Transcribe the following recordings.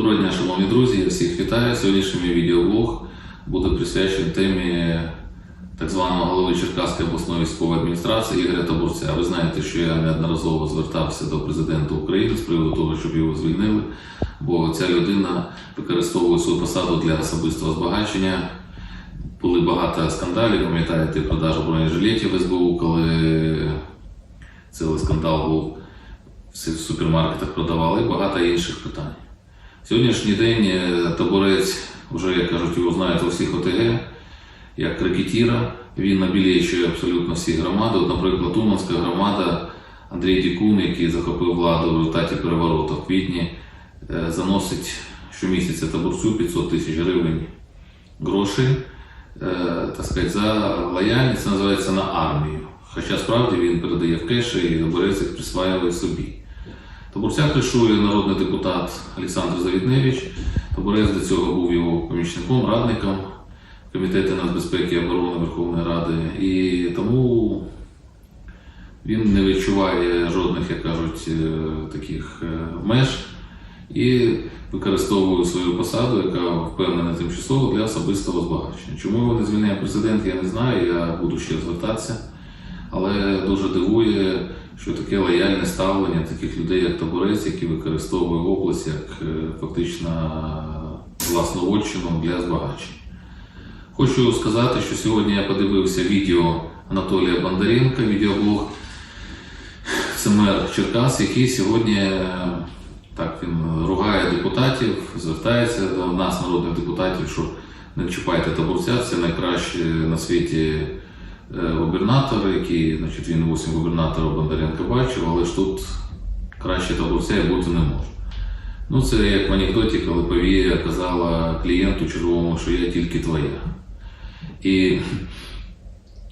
Доброго дня, шановні друзі, я всіх вітаю. Сьогоднішній мій відеоблог буде присвячений темі так званого голови Черкаської обласної військової адміністрації Ігоря Табурця. Ви знаєте, що я неодноразово звертався до президента України з приводу того, щоб його звільнили, бо ця людина використовує свою посаду для особистого збагачення. Були багато скандалів, пам'ятаєте, продажа бронежилетів СБУ, коли цілий скандал був в супермаркетах продавали і багато інших питань. Сьогоднішній день е, таборець, вже як кажуть, його знають у всіх ОТГ, як рекетіра. Він набілечує абсолютно всі громади. От, наприклад, Уманська громада Андрій Дікун, який захопив владу в результаті перевороту в квітні, е, заносить щомісяця таборцю 500 тисяч гривень грошей, е, так сказати, за лояльність, це називається на армію. Хоча справді він передає в кеші і таборець їх присваює собі. Таборця кришує народний депутат Олександр Завітневич. Таборець до цього був його помічником, радником Комітету нацбезпеки і оборони Верховної Ради. І тому він не відчуває жодних, як кажуть, е, таких е, меж і використовує свою посаду, яка впевнена тимчасово для особистого збагачення. Чому його не звільняє президент, я не знаю, я буду ще звертатися. Але дуже дивує, що таке лояльне ставлення таких людей, як таборець, які використовує область як е, фактично власну для збагачення. Хочу сказати, що сьогодні я подивився відео Анатолія Бондаренка, відеоблог. Це мер Черкас, який сьогодні е, так він ругає депутатів, звертається до нас, народних депутатів, що не чіпайте таборця, це найкраще на світі е, губернатор, який, значить, він 8 губернаторів Бондаренка бачив, але ж тут краще таборця і бути не може. Ну, це як в анекдоті, коли повія казала клієнту червоному, що я тільки твоя. І,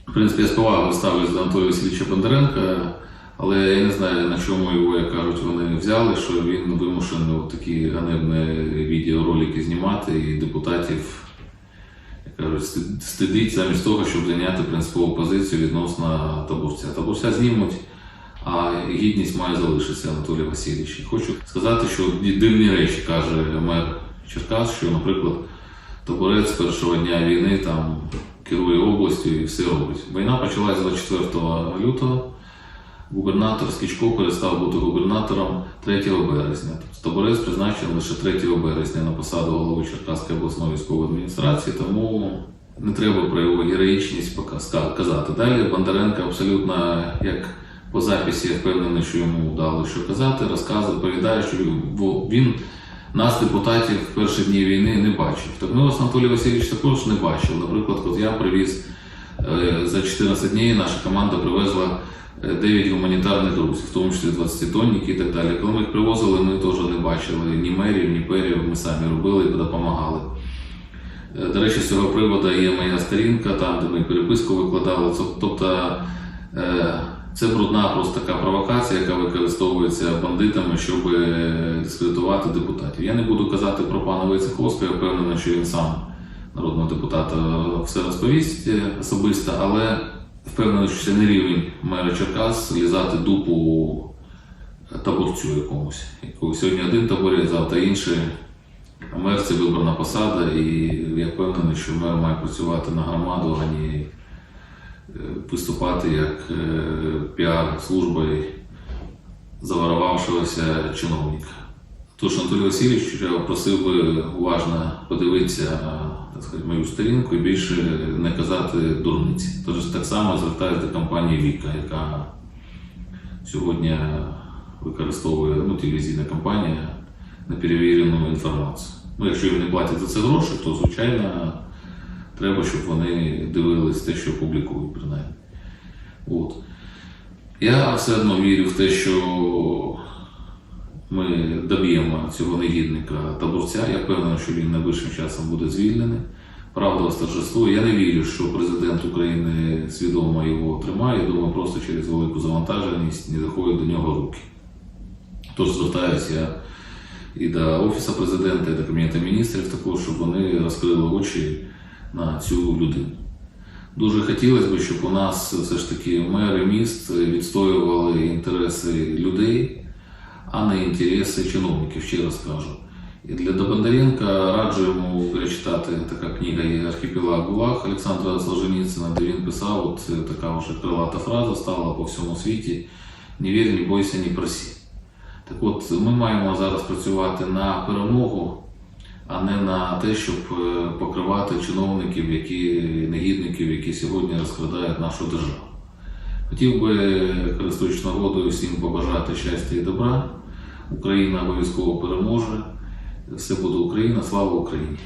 в принципі, я з повагою ставлюсь до Анатолія Васильовича Бондаренка, але я не знаю, на чому його, як кажуть, вони взяли, що він вимушений такі ганебні відеоролики знімати і депутатів, стидить замість того, щоб зайняти принципову позицію відносно табурця. Табурця знімуть, а гідність має залишитися Анатолій Васильович. Хочу сказати, що дивні речі каже мер Черкас, що, наприклад, таборець з першого дня війни там керує областю і все робить. Війна почалася 24 лютого. Губернатор Скічко перестав бути губернатором 3 березня. Тобто Таборець призначений лише 3 березня на посаду голови Черкаської обласної військової адміністрації, тому не треба про його героїчність казати. Далі Бондаренко абсолютно як по записі я впевнений, що йому вдало що казати, розказує, розповідає, що він- нас, депутатів, в перші дні війни не бачив. Вас, Анатолій Васильович, також не бачив. Наприклад, от я привіз за 14 днів, наша команда привезла е, 9 гуманітарних грузів, в тому числі 20 тонники і так далі. Коли ми їх привозили, ми теж не бачили ні мерів, ні перів, ми самі робили і допомагали. Е, До речі, з цього приводу є моя сторінка, там, де ми переписку викладали. Тобто е, це брудна просто така провокація, яка використовується бандитами, щоб е, дискредитувати депутатів. Я не буду казати про пана Войцеховського, я впевнений, що він сам народного депутата все розповість особисто, але впевнений, що це не рівень мера Черкас лізати дупу таборцю якомусь. Якого Сьогодні один таборець, завтра інший. Мер це виборна посада, і я впевнений, що мер має працювати на громаду, а не е, виступати як е, піар-службою заворовавшогося чиновника. Тож, Анатолій Васильович, я просив би уважно подивитися так сказати, мою сторінку і більше не казати дурниці. Тож так само звертаюся до компанії Віка, яка сьогодні використовує ну, телевізійна компанія неперевірену інформацію. Ну, якщо не платять за це гроші, то звичайно треба, щоб вони дивились те, що публікують, принаймні. От. Я все одно вірю в те, що ми доб'ємо цього негідника таборця. Я впевнений, що він найближчим часом буде звільнений. Правда восторжествує. Я не вірю, що президент України свідомо його тримає. Я думаю, просто через велику завантаженість не заходять до нього руки. Тож звертаюся і до Офісу президента, і до Кабінету міністрів також, щоб вони розкрили очі на цю людину. Дуже хотілося б, щоб у нас все ж таки мери міст відстоювали інтереси людей, а не інтереси чиновників, ще раз кажу. І для Бондаренка раджу йому перечитати така книга є Архіпелаг ГУЛАГ Олександра Солженіцина, де він писав, от така вже крилата фраза стала по всьому світі: не вір, не бойся, не проси. Так от ми маємо зараз працювати на перемогу, а не на те, щоб е, покривати чиновників, які негідників, які сьогодні розкрадають нашу державу. Хотів би, користуючись нагодою, всім побажати щастя і добра. Україна обов'язково переможе. Все буде Україна, слава Україні!